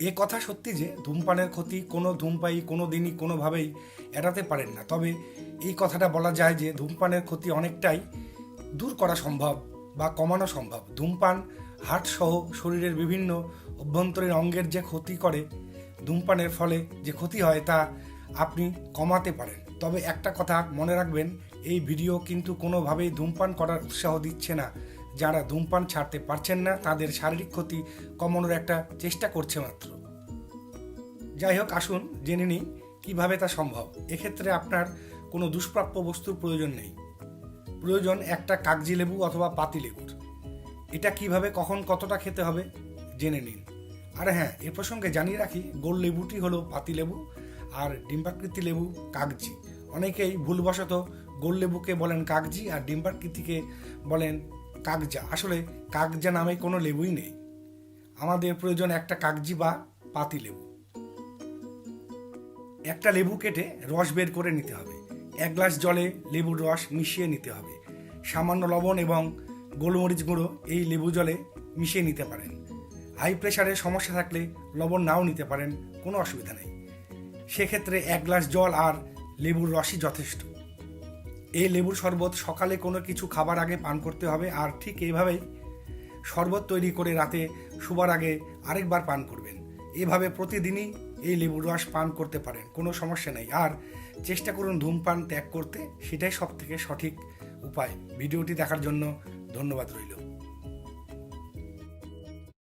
এ কথা সত্যি যে ধূমপানের ক্ষতি কোনো ধূমপায়ী কোনো দিনই কোনোভাবেই এড়াতে পারেন না। তবে এই কথাটা বলা যায় যে ধূমপানের ক্ষতি অনেকটাই দূর করা সম্ভব বা কমানো সম্ভব। ধূমপান হার্টসহ শরীরের বিভিন্ন অভ্যন্তরীণ অঙ্গের যে ক্ষতি করে, ধূমপানের ফলে যে ক্ষতি হয় তা আপনি কমাতে পারেন। তবে একটা কথা মনে রাখবেন, এই ভিডিও কিন্তু কোনোভাবেই ধূমপান করার উৎসাহ দিচ্ছে না। যারা ধূমপান ছাড়তে পারছেন না, তাদের শারীরিক ক্ষতি কমানোর একটা চেষ্টা করছে মাত্র। যাই হোক, আসুন, জেনে নিই কীভাবে তা সম্ভব। এক্ষেত্রে আপনার কোনো দুষ্প্রাপ্য বস্তুর প্রয়োজন নেই। প্রয়োজন একটা কাগজি লেবু অথবা পাতি লেবুর। এটা কীভাবে, কখন, কতটা খেতে হবে, জেনে নিন। আর হ্যাঁ এ প্রসঙ্গে জানিয়ে রাখি, গোল লেবুটি হলো পাতি লেবু আর ডিম্বাকৃতি লেবু কাগজি। অনেকেই ভুলবশত গোল লেবুকে বলেন কাগজি আর ডিম্বাকৃতিকে বলেন কাগজা আসলে কাগজা নামে কোনো লেবুই নেই। আমাদের প্রয়োজন একটা কাগজি বা পাতি লেবু। একটা লেবু কেটে রস বের করে নিতে হবে। এক গ্লাস জলে লেবুর রস মিশিয়ে নিতে হবে। সামান্য লবণ এবং গোলমরিচ গুঁড়ো এই লেবু জলে মিশিয়ে নিতে পারেন। হাই প্রেশারের সমস্যা থাকলে লবণ নাও নিতে পারেন, কোনো অসুবিধা নেই। সেক্ষেত্রে এক গ্লাস জল আর লেবুর রসই যথেষ্ট। এই লেবুর শরবত সকালে কোনো কিছু খাবার আগে পান করতে হবে আর ঠিক এইভাবেই শরবত তৈরি করে রাতে শুবার আগে আরেকবার পান করবেন। এভাবে প্রতিদিনই এই লেবুর রস পান করতে পারেন, কোনো সমস্যা নেই। আর চেষ্টা করুন ধূমপান ত্যাগ করতে, সেটাই সবথেকে সঠিক উপায়। ভিডিওটি দেখার জন্য ধন্যবাদ রইল।